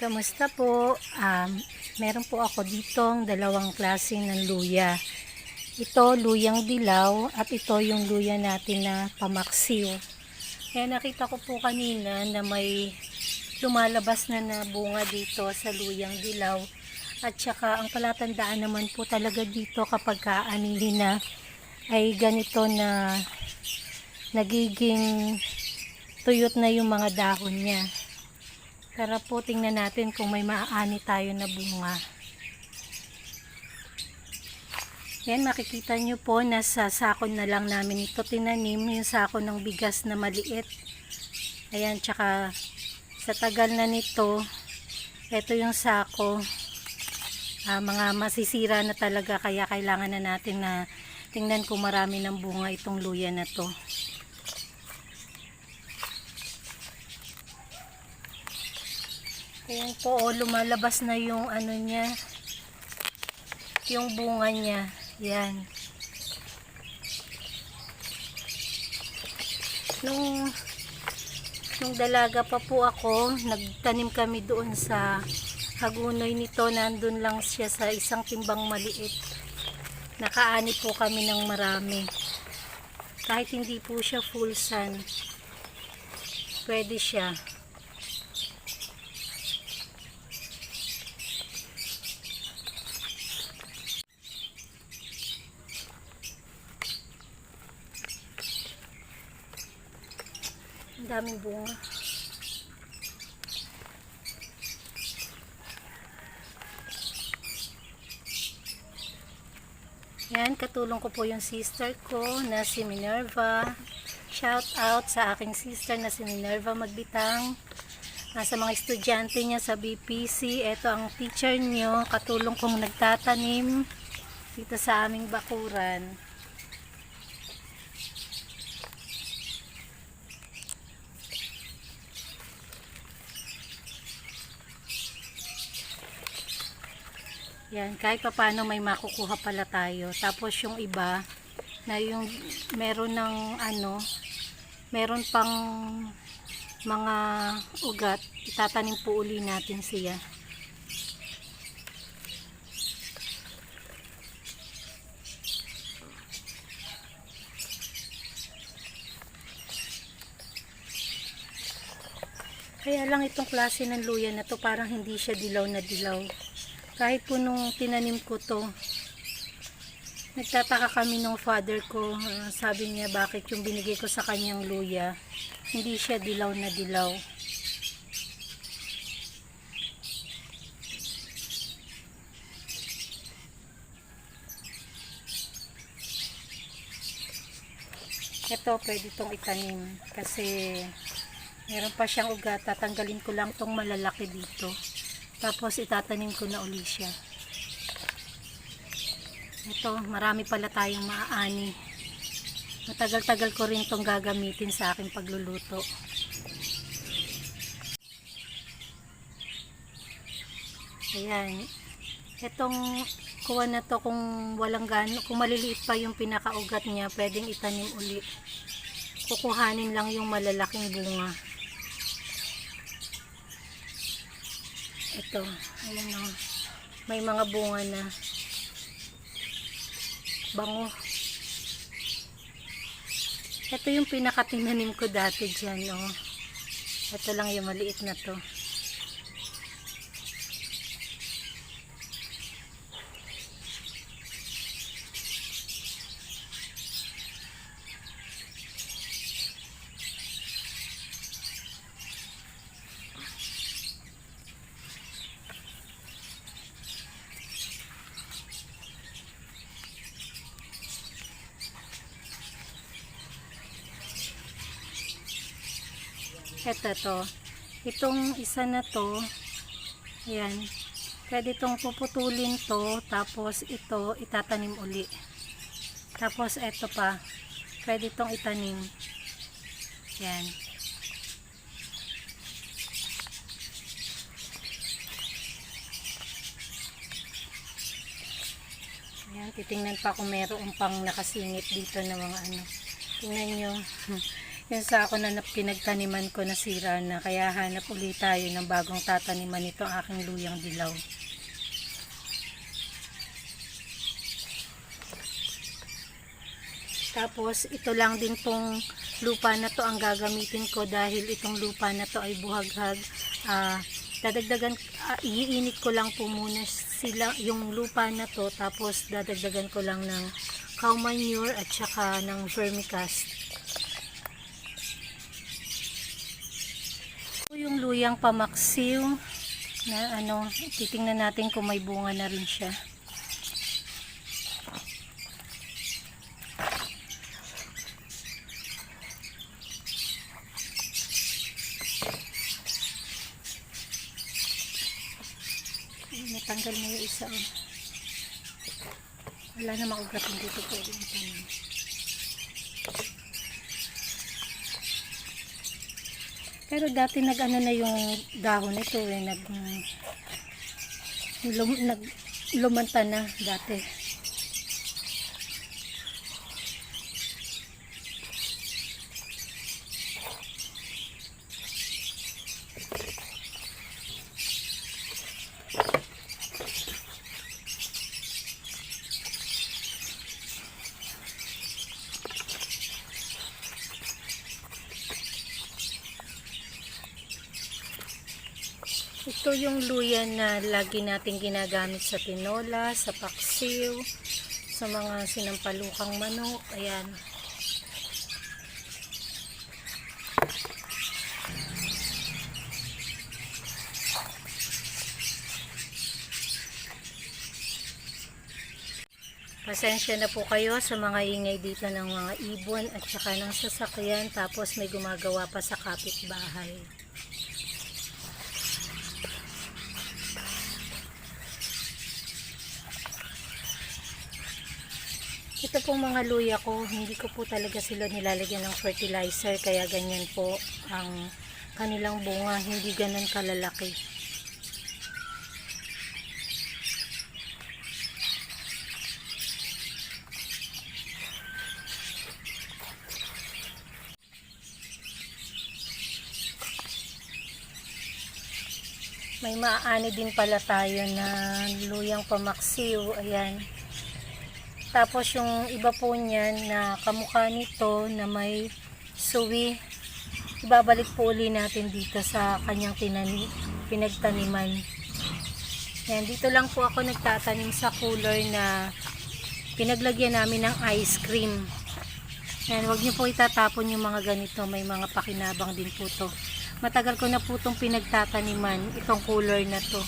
Kamusta po? Um, meron po ako ditong dalawang klase ng luya. Ito, luyang dilaw at ito yung luya natin na pamaksiw. Kaya nakita ko po kanina na may lumalabas na na bunga dito sa luyang dilaw. At saka ang palatandaan naman po talaga dito kapag kaanihin na ay ganito na nagiging tuyot na yung mga dahon niya. Tara po tingnan natin kung may maaani tayo na bunga. Yan, makikita nyo po, nasa sako na lang namin ito tinanim, yung sako ng bigas na maliit. Ayan, tsaka sa tagal na nito, ito yung sako, ah, mga masisira na talaga, kaya kailangan na natin na tingnan kung marami ng bunga itong luya na to. Ayan po, oh, lumalabas na yung ano niya, yung bunga niya. Yan. Nung, nung dalaga pa po ako, nagtanim kami doon sa hagunoy nito. Nandun lang siya sa isang timbang maliit. Nakaani po kami ng marami. Kahit hindi po siya full sun, pwede siya. Daming bunga. Yan, katulong ko po yung sister ko na si Minerva. Shout out sa aking sister na si Minerva Magbitang. Nasa mga estudyante niya sa BPC. Ito ang teacher niyo. Katulong kong nagtatanim dito sa aming bakuran. Yan, kahit pa paano may makukuha pala tayo. Tapos yung iba, na yung meron ng ano, meron pang mga ugat, itatanim po uli natin siya. Kaya lang itong klase ng luya na to parang hindi siya dilaw na dilaw kahit po nung tinanim ko to nagtataka kami nung father ko. Ah, sabi niya bakit yung binigay ko sa kanyang luya hindi siya dilaw na dilaw? Ito pwede itong itanim kasi meron pa siyang ugat. Tatanggalin ko lang tong malalaki dito tapos itatanim ko na uli siya. Ito, marami pala tayong maaani. Matagal-tagal ko rin tong gagamitin sa aking pagluluto. Ayan. Itong kuha na to kung walang gano, kung maliliit pa yung pinakaugat niya, pwedeng itanim uli. Kukuhanin lang yung malalaking bunga. Ito, ayan o. May mga bunga na. Bango. Ito yung pinakatinanim ko dati dyan, o. Ito lang yung maliit na to. Ito to. Itong isa na to, ayan, pwede itong puputulin to, tapos ito, itatanim uli. Tapos ito pa, pwede itong itanim. Yan. Ayan, titingnan pa kung meron pang nakasingit dito na mga ano. Tingnan nyo. Yung ako na pinagtaniman ko na sira na kaya hanap ulit tayo ng bagong tataniman nito aking luyang dilaw. Tapos ito lang din tong lupa na to ang gagamitin ko dahil itong lupa na to ay buhaghag. Ah, dadagdagan ah, iinit ko lang po muna sila yung lupa na to tapos dadagdagan ko lang ng cow manure at saka ng vermicast. Yung luyang pamaksiw na ano, titingnan natin kung may bunga na rin siya. Natanggal na yung isa. Oh. Wala na makugatin dito po yung Pero dati nag-ano na yung dahon nito eh. Nag, lum, nag lumanta na dati. Ito yung luya na lagi nating ginagamit sa tinola, sa paksiw, sa mga sinampalukang manok. Ayan. Pasensya na po kayo sa mga ingay dito ng mga ibon at saka ng sasakyan tapos may gumagawa pa sa kapitbahay. Pong mga luya ko, hindi ko po talaga sila nilalagyan ng fertilizer kaya ganyan po ang kanilang bunga, hindi ganun kalalaki. May maaani din pala tayo na luyang pamaksiw. Ayan. Tapos yung iba po niyan na kamukha nito na may suwi, ibabalik po uli natin dito sa kanyang tinani, pinagtaniman. Yan, dito lang po ako nagtatanim sa cooler na pinaglagyan namin ng ice cream. Yan, wag niyo po itatapon yung mga ganito, may mga pakinabang din po to. Matagal ko na po itong pinagtataniman, itong cooler na to.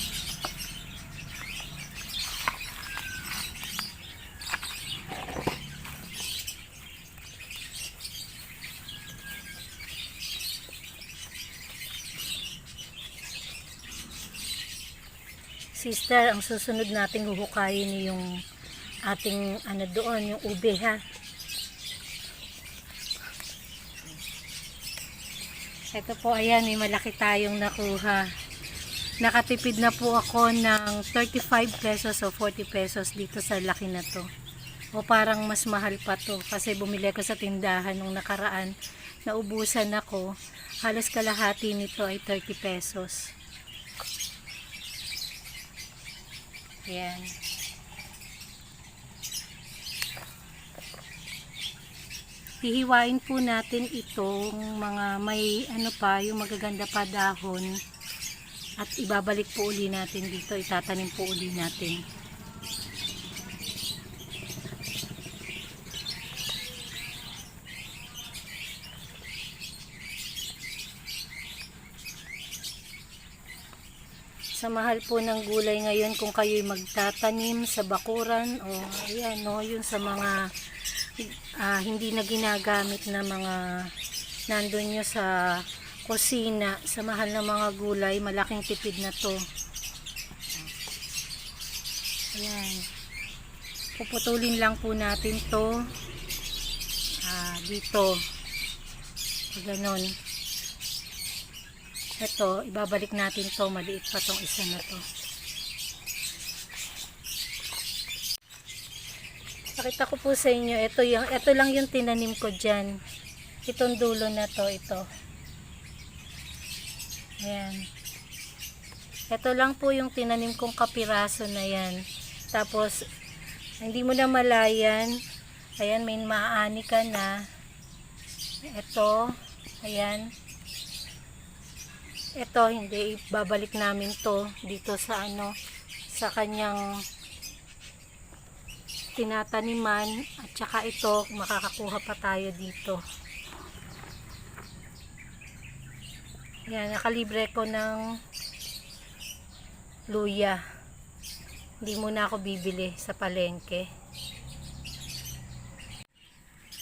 Sister, ang susunod nating huhukayin yung ating ano doon, yung ube ha. Ito po, ayan, may malaki tayong nakuha. Nakatipid na po ako ng 35 pesos o 40 pesos dito sa laki na to. O parang mas mahal pa to kasi bumili ko sa tindahan nung nakaraan. Naubusan ako. Halos kalahati nito ay 30 pesos. Ayan. Hihiwain po natin itong mga may ano pa, yung magaganda pa dahon. At ibabalik po uli natin dito, itatanim po uli natin. Sa mahal po ng gulay ngayon kung kayo'y magtatanim sa bakuran o ayan no, yun sa mga ah, hindi na ginagamit na mga nandun nyo sa kusina, sa mahal ng mga gulay, malaking tipid na to. Ayan. Puputulin lang po natin to ah, dito. Ganon. Ito, ibabalik natin to maliit pa tong isa na to. Pakita ko po sa inyo, ito, yung, ito lang yung tinanim ko dyan. Itong dulo na to, ito. Ayan. Ito lang po yung tinanim kong kapiraso na yan. Tapos, hindi mo na malayan. Ayan, may maani ka na. Ito, ayan. Ito, hindi, babalik namin to dito sa ano, sa kanyang tinataniman. At saka ito makakakuha pa tayo dito. Yan nakalibre ko ng luya. Hindi muna ako bibili sa palengke.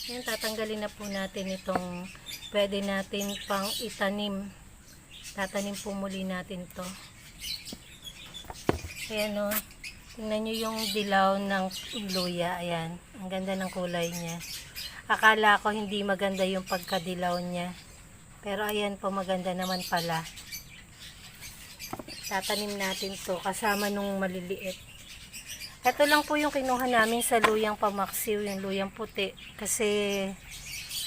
Yan tatanggalin na po natin itong pwede natin pang itanim tatanim po muli natin to ayan o Tingnan nyo yung dilaw ng luya. Ayan. Ang ganda ng kulay niya. Akala ko hindi maganda yung pagkadilaw niya. Pero ayan po maganda naman pala. Tatanim natin to kasama nung maliliit. Ito lang po yung kinuha namin sa luyang pamaksiw, yung luyang puti. Kasi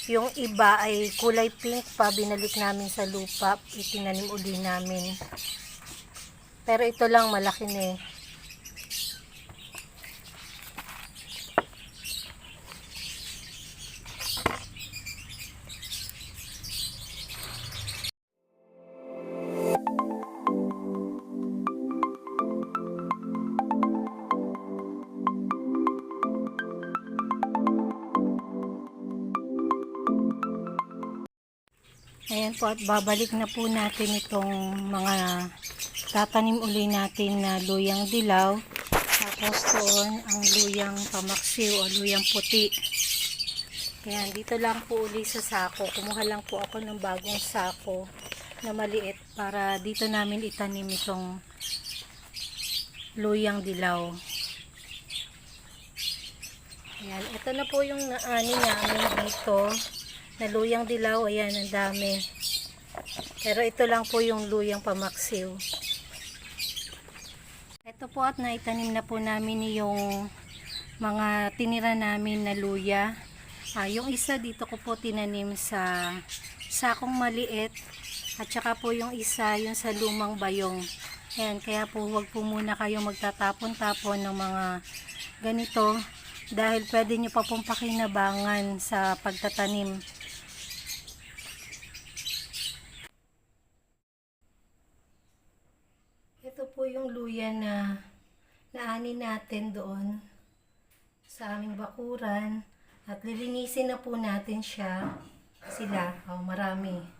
yung iba ay kulay pink pa, binalik namin sa lupa, itinanim uli namin. Pero ito lang malaki na eh. Ayan po at babalik na po natin itong mga tatanim uli natin na luyang dilaw. Tapos doon ang luyang pamaksiw o luyang puti. Ayan, dito lang po uli sa sako. Kumuha lang po ako ng bagong sako na maliit para dito namin itanim itong luyang dilaw. Ayan, ito na po yung naani namin dito na luyang dilaw, ayan, ang dami. Pero ito lang po yung luyang pamaksiw. Ito po at naitanim na po namin yung mga tinira namin na luya. Ah, yung isa dito ko po tinanim sa sakong maliit at saka po yung isa yung sa lumang bayong. Ayan, kaya po huwag po muna kayo magtatapon-tapon ng mga ganito dahil pwede nyo pa pong pakinabangan sa pagtatanim. Ito yung luya na naani natin doon sa aming bakuran at lilinisin na po natin siya sila. Oh, marami.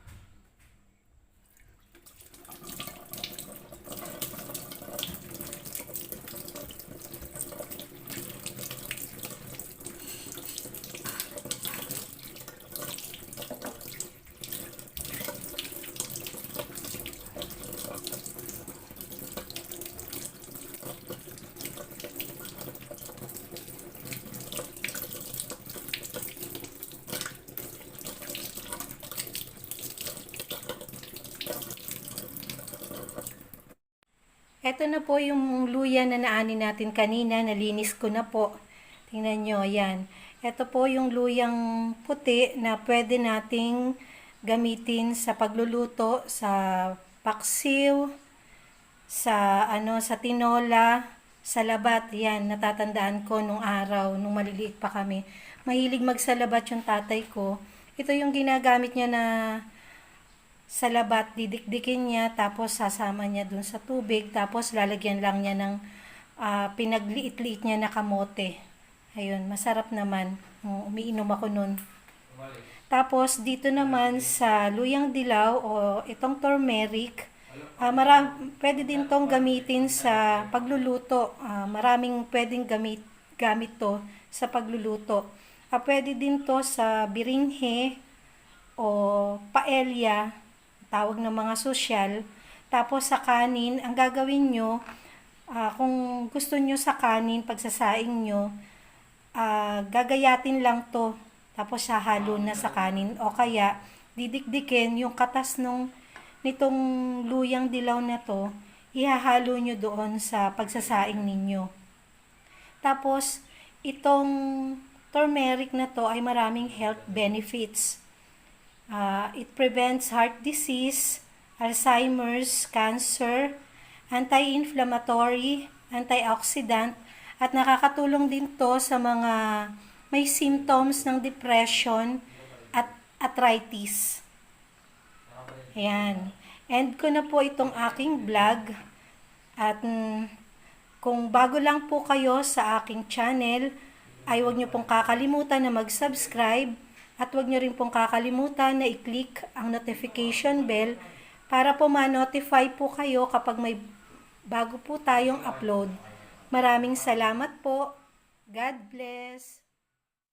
Ito na po yung luya na naani natin kanina. Nalinis ko na po. Tingnan nyo, yan. Ito po yung luyang puti na pwede nating gamitin sa pagluluto, sa paksiw, sa ano sa tinola, sa labat. Yan, natatandaan ko nung araw, nung maliliit pa kami. Mahilig magsalabat yung tatay ko. Ito yung ginagamit niya na sa labat, didikdikin niya, tapos sasama niya dun sa tubig, tapos lalagyan lang niya ng ah, pinagliit-liit niya na kamote. Ayun, masarap naman. Um, Umiinom ako nun. Tapos, dito naman sa luyang dilaw o itong turmeric, ah mara- pwede din tong gamitin sa pagluluto. Ah, maraming pwedeng gamit, gamit to sa pagluluto. Ah, pwede din to sa biringhe o paella, tawag ng mga sosyal. Tapos sa kanin, ang gagawin nyo, ah, kung gusto nyo sa kanin, pagsasaing nyo, ah, gagayatin lang to. Tapos hahalo na sa kanin. O kaya, didikdikin yung katas nung nitong luyang dilaw na to, ihahalo nyo doon sa pagsasaing ninyo. Tapos, itong turmeric na to ay maraming health benefits. Ah, it prevents heart disease, Alzheimer's, cancer, anti-inflammatory, antioxidant, at nakakatulong din to sa mga may symptoms ng depression at arthritis. Ayan. End ko na po itong aking vlog. At mm, kung bago lang po kayo sa aking channel, ay huwag niyo pong kakalimutan na mag-subscribe at huwag niyo rin pong kakalimutan na i-click ang notification bell para po ma-notify po kayo kapag may bago po tayong upload. Maraming salamat po. God bless.